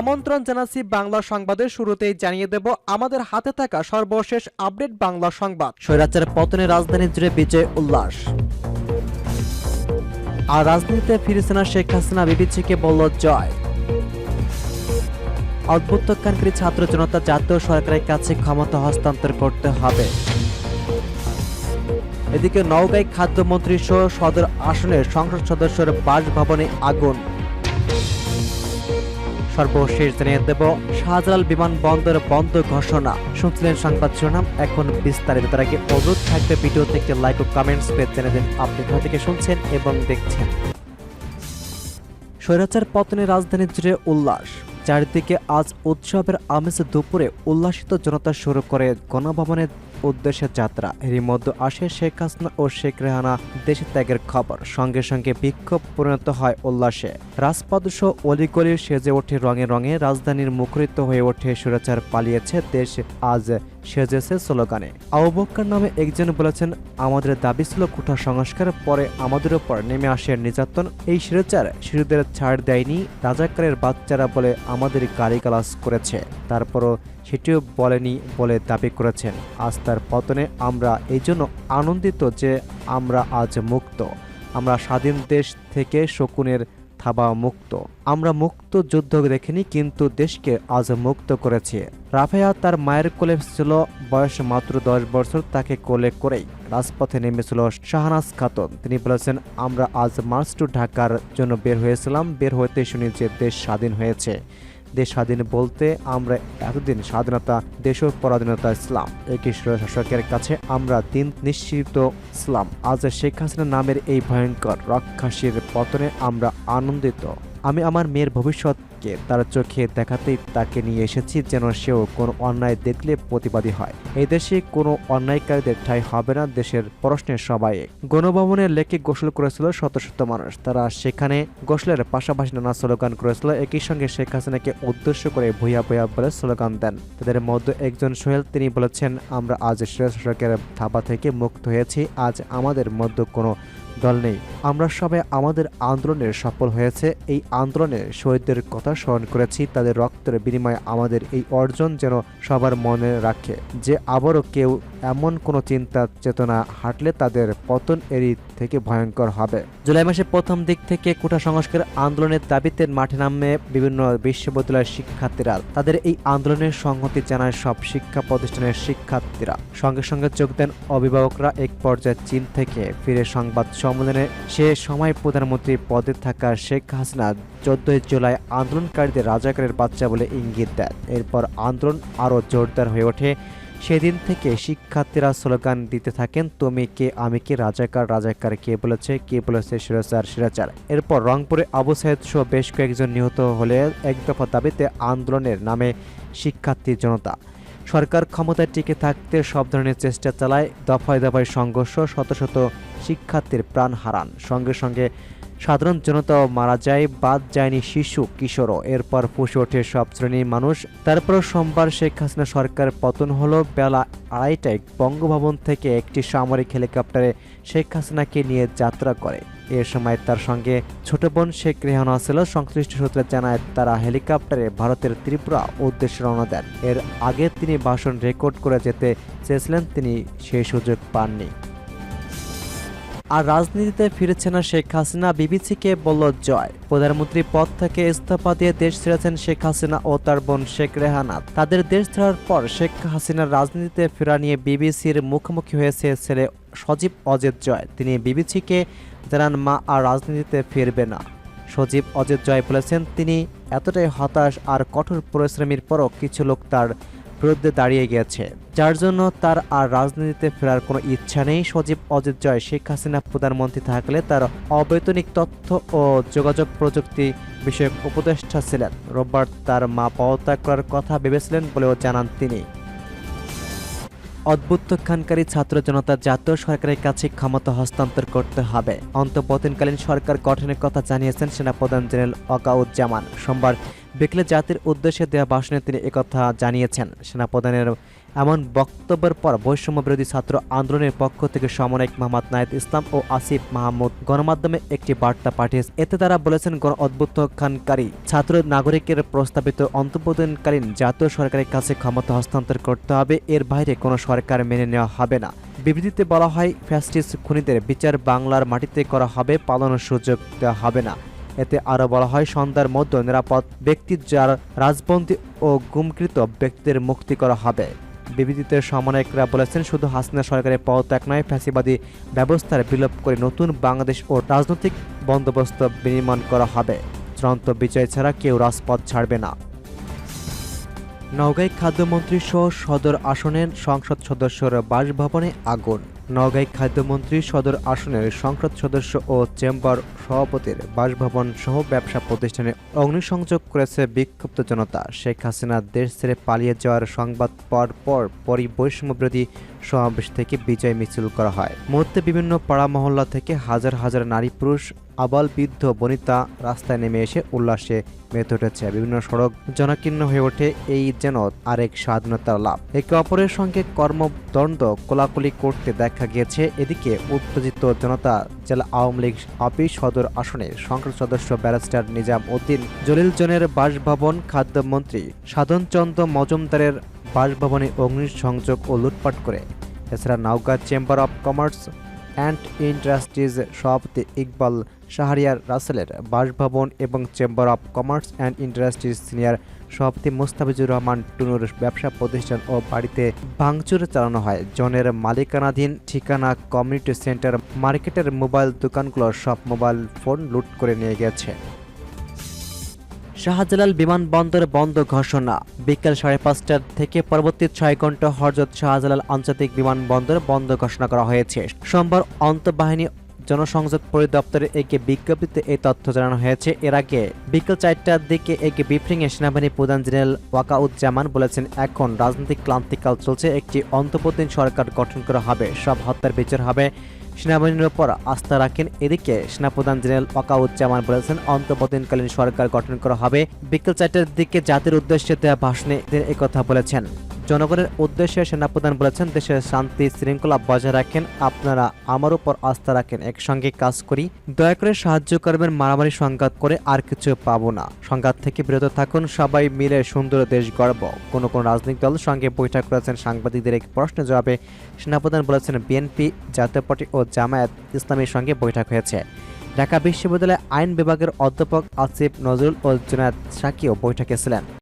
আমন্ত্রণ জানাচ্ছি বাংলা সংবাদের শুরুতেই জানিয়ে দেব আমাদের হাতে থাকা সর্বশেষ আপডেট বাংলা সংবাদ। স্বৈরাচার পতনে রাজধানী জুড়ে বিজয় উল্লাস। আর রাজনীতিতে ফিরেছে না শেখ হাসিনা, বিবিসিকে বলল জয়। অদ্ভুতকারী ছাত্র জনতা জাতীয় সরকারের কাছে ক্ষমতা হস্তান্তর করতে হবে। এদিকে নওগাঁয় খাদ্যমন্ত্রী সহ সদর আসনের সংসদ সদস্যের বাসভবনে আগুন। সর্বশেষ জানিয়ে দেব শাহজালাল বিমানবন্দর বন্ধ ঘোষণা। শুনছিলেন সংবাদ শিরোনাম, এখন বিস্তারিত। তার আগে অনুরোধ থাকবে ভিডিও থেকে লাইক ও কমেন্টস পেয়ে জেনে দিন আপনি কোথা থেকে শুনছেন এবং দেখছেন। স্বৈরাচার পতনে রাজধানী জুড়ে উল্লাস। চারিদিকে আজ উৎসবের আমেজ দুপুরে উল্লাসিত জনতা শুরু করে গণভবনের উদ্দেশ্যে যাত্রা। এরই মধ্যে আসে শেখ হাসিনা ও শেখ রেহানা দেশে ত্যাগের খবর। সঙ্গে সঙ্গে বিক্ষোভ পরিণত হয় উল্লাসে। রাজপথ সহ অলিগলি সেজে ওঠে রঙে রঙে, রাজধানীর মুখরিত হয়ে ওঠে সুরাচার, পালিয়েছে দেশ আজ সেজেছে স্লোগানে। আবুবক্কর নামে একজন বলেছেন, আমাদের দাবি ছিল কোঠা সংস্কার পরে আমাদের ওপর নেমে আসে নির্যাতন। এই সুরেচার শিশুদের ছাড় দেয়নি রাজাকারের বাচ্চারা বলে আমাদের গালিগালাজ করেছে। তারপরও সেটিও বলেনি বলে দাবি করেছেন। আজ তার পতনে আমরা এই জন্য আনন্দিত যে আমরা আজ মুক্ত। আমরা স্বাধীন দেশ থেকে শকুনের থাবা মুক্ত। আমরা মুক্ত যুদ্ধ দেখিনি, কিন্তু দেশকে আজ মুক্ত করেছে। রাফেয়া তার মায়ের কোলে ছিল, বয়স মাত্র দশ বছর, তাকে কোলে করেই রাজপথে নেমেছিল শাহনাজ খাতুন। তিনি বলেছেন, আমরা আজ মার্চ টু ঢাকার জন্য বের হয়েছিলাম, বের হতে শুনি যে দেশ স্বাধীন হয়েছে। দেশ স্বাধীন বলতে আমরা এতদিন স্বাধীনতা, দেশ ও পরাধীনতা, ইসলাম। একই শাসকের কাছে আমরা দিন নিশ্চিত ইসলাম। আজ শেখ হাসিনা নামের এই ভয়ঙ্কর রক্ষাসীর পতনে আমরা আনন্দিত। আমি আমার মেয়ের ভবিষ্যৎকে তার চোখে দেখাতেই তাকে নিয়ে এসেছি যেন সেও কোনো অন্যায় দেখলে প্রতিবাদী হয়। এই দেশে কোনো অন্যায়কারীদের ঠাই হবে না দেশের প্রশ্নের সবাই। গণভবনের লেকে গোসল করেছিল শত শত মানুষ। তারা সেখানে গোসলের পাশাপাশি নানা স্লোগান করেছিল। একই সঙ্গে শেখ হাসিনাকে উদ্দেশ্য করে ভূয়া ভূয়া বলে স্লোগান দেন। তাদের মধ্যে একজন সোহেল, তিনি বলেছেন, আমরা আজ শাসকের থাবা থেকে মুক্ত হয়েছি। আজ আমাদের মধ্যে কোনো দল নেই। আমরা সবাই আমাদের আন্দোলনের সফল হয়েছে। এই আন্দোলনে শহীদদের কথা স্মরণ করেছি। তাদের রক্তের বিনিময়ে আমাদের এই অর্জন যেন সবার মনে রাখে। যে আবারও কেউ এমন কোনো চিন্তা চেতনা হাঁটলে তাদের পতন এরই থেকে ভয়ঙ্কর হবে। জুলাই মাসের প্রথম দিক থেকে কোটা সংস্কার আন্দোলনের দাবিতে মাঠে নামে বিভিন্ন বিশ্ববিদ্যালয়ের শিক্ষার্থীরা। তাদের এই আন্দোলনের সংহতি জানায় সব শিক্ষা প্রতিষ্ঠানের শিক্ষার্থীরা। সঙ্গে সঙ্গে যোগ দেন অভিভাবকরা এক পর্যায়ে চীন থেকে ফিরে সংবাদ সম্মেলনে। সে সময় প্রধানমন্ত্রী পদে থাকা শেখ হাসিনা চোদ্দই জুলাই আন্দোলনকারীদের রাজাকারের বাচ্চা বলে ইঙ্গিত দেন। এরপর আন্দোলন আরও জোরদার হয়ে ওঠে। সেদিন থেকে শিক্ষার্থীরা স্লোগান দিতে থাকেন, তুমি কে, আমি কে, রাজাকার রাজাকার কে? বলেছে কে বলেছে সিরাচার সিরাচার এরপর রংপুরে আবু সাইদ সহ বেশ কয়েকজন নিহত হলে এক দফা দাবিতে আন্দোলনের নামে শিক্ষার্থী জনতা। সরকার ক্ষমতায় টিকে থাকতে সব ধরনের চেষ্টা চালায়, দফায় দফায় সংঘর্ষ শত শত শিক্ষার্থীর প্রাণ হারান। সঙ্গে সঙ্গে সাধারণ জনতাও মারা যায়, বাদ যায়নি শিশু, কিশোরও। এরপর ফুসে ওঠে সব শ্রেণির মানুষ। তারপর সোমবার শেখ হাসিনা সরকার পতন হলো বেলা আড়াইটায়। বঙ্গভবন থেকে একটি সামরিক হেলিকপ্টারে শেখ হাসিনাকে নিয়ে যাত্রা করে। এ সময় তার সঙ্গে ছোট বোন শেখ রেহানা ছিল। সংশ্লিষ্ট সূত্রে জানায়, তারা হেলিকপ্টারে ভারতের ত্রিপুরা উদ্দেশ্যে রওনা দেন। এর আগে তিনি ভাষণ রেকর্ড করে যেতে চেয়েছিলেন, তিনি সেই সুযোগ পাননি। আর রাজনীতিতে ফিরেছে না শেখ হাসিনা, বিবিসিকে বলল জয়। প্রধানমন্ত্রী পদ থেকে ইস্তফা দিয়ে দেশ ছেড়েছেন শেখ হাসিনা ও তার বোন শেখ রেহানা। তাদের দেশ ছাড়ার পর শেখ হাসিনার রাজনীতিতে ফেরা নিয়ে বিবিসির মুখোমুখি হয়েছে ছেলে সজীব অজিত জয়। তিনি বিবিসিকে জানান, মা আর রাজনীতিতে ফিরবে না। সজীব অজিত জয় বলেছেন, তিনি এতটাই হতাশ আর কঠোর পরিশ্রমীর পরও কিছু লোক তার বিরুদ্ধে দাঁড়িয়ে গিয়েছে, যার জন্য তার আর রাজনীতিতে ফেরার কোনো ইচ্ছা নেই। সজীব অজিত জয়, শেখ হাসিনা প্রধানমন্ত্রী থাকলে তার অবৈতনিক তথ্য ও যোগাযোগ প্রযুক্তি বিষয়ক উপদেষ্টা ছিলেন। রোববার তার মা পদত্যাগ করার কথা ভেবেছিলেন বলেও জানান তিনি। অদ্ভুতখানকারী ছাত্র জনতা জাতীয় সরকারের কাছে ক্ষমতা হস্তান্তর করতে হবে। অন্তর্বর্তীকালীন সরকার গঠনের কথা জানিয়েছেন সেনাপ্রধান জেনারেল ওয়াকাউজ্জামান সোমবার বিকেলে জাতির উদ্দেশ্যে দেওয়া ভাষণে তিনি একথা জানিয়েছেন। সেনাপ্রধানের এমন বক্তব্যের পর বৈষম্য বিরোধী ছাত্র আন্দোলনের পক্ষ থেকে সমন্বয়ক মোহাম্মদ নায়েদ ইসলাম ও আসিফ মাহমুদ গণমাধ্যমে একটি বার্তা পাঠিয়েছে এতে তারা বলেছেন, গণ অভ্যুত্থানকারী ছাত্র নাগরিকের প্রস্তাবিত অন্তর্বর্তীকালীন জাতীয় সরকারের কাছে ক্ষমতা হস্তান্তর করতে হবে। এর বাইরে কোনো সরকার মেনে নেওয়া হবে না। বিবৃতিতে বলা হয়, ফ্যাসিস্ট খুনিদের বিচার বাংলার মাটিতে করা হবে, পালানোর সুযোগ দেওয়া হবে না। এতে আরও বলা হয়, সন্ধ্যার মধ্যে নিরাপদ ব্যক্তি যার রাজবন্দী ও গুমকৃত ব্যক্তিদের মুক্তি করা হবে। বিবৃতিতে সমন্বয়করা বলেছেন, শুধু হাসিনা সরকারের পদত্যাগ নয়, ফ্যাসিবাদী ব্যবস্থার বিলোপ করে নতুন বাংলাদেশ ও রাজনৈতিক বন্দোবস্ত বিনির্মাণ করা হবে। চূড়ান্ত বিজয় ছাড়া কেউ রাজপথ ছাড়বে না। নওগাঁয় খাদ্যমন্ত্রী সহ সদর আসনের সংসদ সদস্যর বাসভবনে আগুন। নওগাঁয় খাদ্যমন্ত্রী সদর আসনের সংসদ সদস্য ও চেম্বার সভাপতির বাসভবন সহ ব্যবসা প্রতিষ্ঠানে অগ্নিসংযোগ করেছে বিক্ষুব্ধ জনতা। শেখ হাসিনা দেশ ছেড়ে পালিয়ে যাওয়ার সংবাদ পর পর পরই বৈষম্য বিরোধী সমাবেশ থেকে বিজয় মিছিল করা হয়। মুহূর্তে বিভিন্ন পাড়া মহল্লা থেকে হাজার হাজার নারী পুরুষ আবাল বৃদ্ধ বনিতা রাস্তায় নেমে এসে উল্লাসে মেতে উঠেছে। বিভিন্ন সড়ক জনাকীর্ণ হয়ে ওঠে এই যেন আরেক স্বাধীনতার লাভ। একে অপরের সঙ্গে কর্মদ্বন্দ্ব কোলাকুলি করতে দেখা গিয়েছে। এদিকে উত্তেজিত জনতা জেলা আওয়ামী লীগ অফিস সদর আসনে সংসদ সদস্য ব্যারিস্টার নিজাম উদ্দিন, জলিল জনের বাসভবন খাদ্যমন্ত্রী সাধনচন্দ্র মজুমদারের বাসভবনে অগ্নিসংযোগ ও লুটপাট করে। এছাড়া Naogaon chamber of commerce and industries সভাপতি ইকবাল শাহরিয়ার রাসেলের বাসভবন এবং chamber of commerce and industries senior সভাপতি মুস্তাফিজুর রহমান টুনুর ব্যবসা প্রতিষ্ঠান ও বাড়িতে ভাঙচুর চালানো হয়। জনের মালিকানাধীন ঠিকানা কমিউনিটি সেন্টার মার্কেটের মোবাইল দোকানগুলোর সব মোবাইল ফোন লুট করে নিয়ে গেছে। শাহজালাল বিমানবন্দর বন্ধ ঘোষণা। বিকেল সাড়ে পাঁচটার থেকে পরবর্তী ছয় ঘণ্টা হরজত শাহজালাল আন্তর্জাতিক বিমানবন্দর বন্ধ ঘোষণা করা হয়েছে। সোমবার অন্তঃবাহিনী জনসংযোগ পরিদপ্তরের একে বিজ্ঞপ্তিতে এই তথ্য জানানো হয়েছে। এর আগে বিকেল চারটার দিকে একে ব্রিফিংয়ে সেনাবাহিনী প্রধান জেনারেল ওয়াকাউজ্জামান বলেছেন, এখন রাজনৈতিক ক্লান্তিকাল চলছে, একটি অন্তর্বর্তী সরকার গঠন করা হবে, সব হত্যার বিচার হবে। সেনাবাহিনীর উপর আস্থা রাখেন। এদিকে সেনাপ্রধান জেনারেল ওয়াকাউজ্জামান বলেছেন, অন্তর্বর্তীকালীন সরকার গঠন করা হবে। বিকেল চারটার দিকে জাতির উদ্দেশ্যে দেওয়া ভাষণে তিনি একথা বলেছেন। জনগণের উদ্দেশ্যে সেনাপ্রধান বলেছেন, দেশের শান্তি শৃঙ্খলা বজায় রাখেন। আপনারা আমার উপর আস্থা রাখেন, একসঙ্গে কাজ করি। দয়া করে সাহায্য করবেন, মারামারি সংঘাত করে আর কিছু পাবো না। সংঘাত থেকে বিরত থাকুন, সবাই মিলে সুন্দর দেশ গড়ব। কোনো কোনো রাজনৈতিক দল সঙ্গে বৈঠক করেছেন সাংবাদিকদের এক প্রশ্নের জবাবে সেনাপ্রধান বলেছেন, বিএনপি, জাতীয় পার্টি ও জামায়াত ইসলামের সঙ্গে বৈঠক হয়েছে। ঢাকা বিশ্ববিদ্যালয়ে আইন বিভাগের অধ্যাপক আসিফ নজরুল ও জুনায়দ সাকিও বৈঠকে ছিলেন।